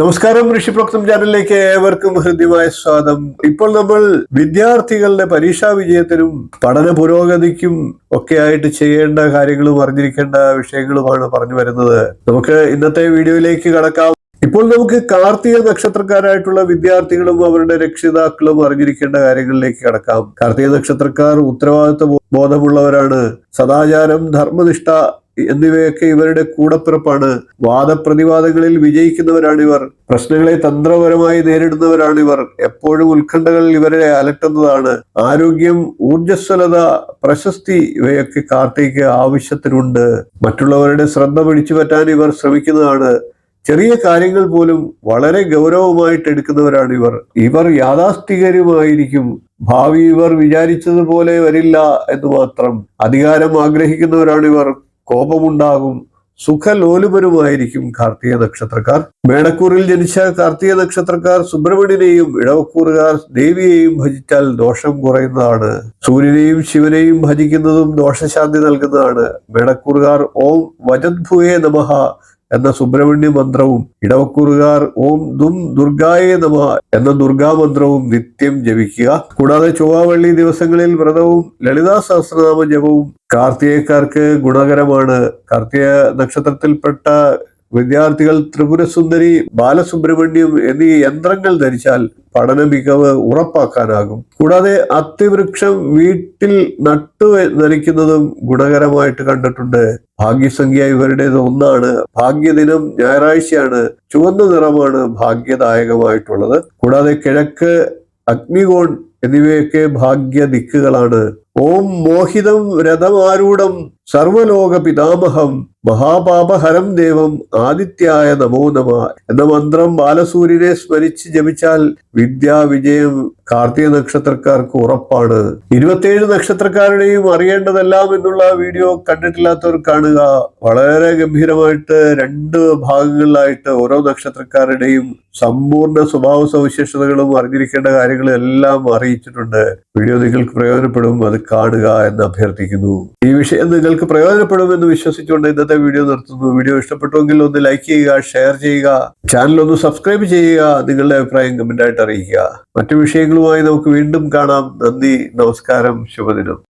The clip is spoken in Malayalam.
നമസ്കാരം ഋഷിപ്രോക്തം ചാനലിലേക്ക് ഏവർക്കും ഹൃദ്യമായ സ്വാഗതം. ഇപ്പോൾ നമ്മൾ വിദ്യാർത്ഥികളുടെ പരീക്ഷാ വിജയത്തിനും പഠന പുരോഗതിക്കും ഒക്കെ ആയിട്ട് ചെയ്യേണ്ട കാര്യങ്ങളും അറിഞ്ഞിരിക്കേണ്ട വിഷയങ്ങളുമാണ് പറഞ്ഞു വരുന്നത്. നമുക്ക് ഇന്നത്തെ വീഡിയോയിലേക്ക് കടക്കാം. ഇപ്പോൾ നമുക്ക് കാർത്തിക നക്ഷത്രക്കാരായിട്ടുള്ള വിദ്യാർത്ഥികളും അവരുടെ രക്ഷിതാക്കളും അറിഞ്ഞിരിക്കേണ്ട കാര്യങ്ങളിലേക്ക് കടക്കാം. കാർത്തിക നക്ഷത്രക്കാർ ഉത്തരവാദിത്വ ബോധമുള്ളവരാണ്. സദാചാരം ധർമ്മനിഷ്ഠ എന്നിവയൊക്കെ ഇവരുടെ കൂടപ്പിറപ്പാണ്. വാദപ്രതിവാദങ്ങളിൽ വിജയിക്കുന്നവരാണിവർ പ്രശ്നങ്ങളെ തന്ത്രപരമായി നേരിടുന്നവരാണിവർ. എപ്പോഴും ഉത്കണ്ഠകൾ ഇവരെ അലട്ടുന്നതാണ്. ആരോഗ്യം ഊർജസ്വലത പ്രശസ്തി ഇവയൊക്കെ കാർത്തിക്ക് ആവശ്യത്തിനുണ്ട്. മറ്റുള്ളവരുടെ ശ്രദ്ധ പിടിച്ചു പറ്റാൻ ഇവർ ശ്രമിക്കുന്നതാണ്. ചെറിയ കാര്യങ്ങൾ പോലും വളരെ ഗൗരവമായിട്ട് എടുക്കുന്നവരാണ് ഇവർ. ഇവർ യാഥാസ്ഥികരുമായിരിക്കും ഭാവി ഇവർ വിചാരിച്ചതുപോലെ വരില്ല എന്ന് മാത്രം. അധികാരം ആഗ്രഹിക്കുന്നവരാണ് ഇവർ കോപമുണ്ടാകും. സുഖലോലുപരുമായിരിക്കും കാർത്തിക നക്ഷത്രക്കാർ. മേടക്കൂറിൽ ജനിച്ച കാർത്തിക നക്ഷത്രക്കാർ സുബ്രഹ്മണ്യനെയും ഇടവക്കൂറുകാർ ദേവിയെയും ഭജിച്ചാൽ ദോഷം കുറയുന്നതാണ്. സൂര്യനെയും ശിവനെയും ഭജിക്കുന്നതും ദോഷശാന്തി നൽകുന്നതാണ്. മേടക്കൂറുകാർ ഓം വജദ്ഭുവേ നമഃ. എന്ന സുബ്രഹ്മണ്യ മന്ത്രവും ഇടവക്കൂറുകാർ ഓം ദും ദുർഗായേ നമ എന്ന ദുർഗാമന്ത്രവും നിത്യം ജപിക്കുക. കൂടാതെ ചൊവ്വാവള്ളി ദിവസങ്ങളിൽ വ്രതവും ലളിതാ സഹസ്രനാമ ജപവും കാർത്തികക്കാർക്ക് ഗുണകരമാണ്. കാർത്തിക നക്ഷത്രത്തിൽപ്പെട്ട വിദ്യാർത്ഥികൾ ത്രിപുരസുന്ദരി ബാലസുബ്രഹ്മണ്യം എന്നീ യന്ത്രങ്ങൾ ധരിച്ചാൽ പഠന മികവ് ഉറപ്പാക്കാനാകും. കൂടാതെ അത്തിവൃക്ഷം വീട്ടിൽ നട്ടു നനയ്ക്കുന്നതും ഗുണകരമായിട്ട് കണ്ടിട്ടുണ്ട്. ഭാഗ്യസംഖ്യ ഇവരുടേത് ഒന്നാണ്. ഭാഗ്യദിനം ഞായറാഴ്ചയാണ്. ചുവന്ന നിറമാണ് ഭാഗ്യദായകമായിട്ടുള്ളത്. കൂടാതെ കിഴക്ക് അഗ്നികോൺ എന്നിവയൊക്കെ ഭാഗ്യ ദിക്കുകളാണ് ഓം മോഹിതം രഥമാരൂഢം സർവലോക പിതാമഹം. മഹാപാപഹരം ദേവം ആദിത്യായ നമോ നമ എന്ന മന്ത്രം ബാലസൂര്യനെ സ്മരിച്ച് ജപിച്ചാൽ വിദ്യാവിജയം കാർത്തിക നക്ഷത്രക്കാർക്ക് ഉറപ്പാണ്. ഇരുപത്തിയേഴ് നക്ഷത്രക്കാരുടെയും അറിയേണ്ടതെല്ലാം എന്നുള്ള വീഡിയോ കണ്ടിട്ടില്ലാത്തവർ കാണുക. വളരെ ഗംഭീരമായിട്ട് രണ്ട് ഭാഗങ്ങളിലായിട്ട് ഓരോ നക്ഷത്രക്കാരുടെയും സമ്പൂർണ സ്വഭാവ സവിശേഷതകളും അറിഞ്ഞിരിക്കേണ്ട കാര്യങ്ങളും എല്ലാം അറിയിച്ചിട്ടുണ്ട്. വീഡിയോ നിങ്ങൾക്ക് പ്രയോജനപ്പെടും അത് കാണുക എന്ന് അഭ്യർത്ഥിക്കുന്നു. ഈ വിഷയം നിങ്ങൾക്ക് പ്രയോജനപ്പെടുമെന്ന് വിശ്വസിച്ചുകൊണ്ട് ഇന്നത്തെ വീഡിയോ നിർത്തുന്നു. വീഡിയോ ഇഷ്ടപ്പെട്ടുവെങ്കിൽ ഒന്ന് ലൈക്ക് ചെയ്യുക ഷെയർ ചെയ്യുക. ചാനൽ ഒന്ന് സബ്സ്ക്രൈബ് ചെയ്യുക. നിങ്ങളുടെ അഭിപ്രായം ആയിട്ട് അറിയിക്കുക. മറ്റു വിഷയങ്ങളുമായി നമുക്ക് വീണ്ടും കാണാം. നന്ദി നമസ്കാരം ശുഭദിനം.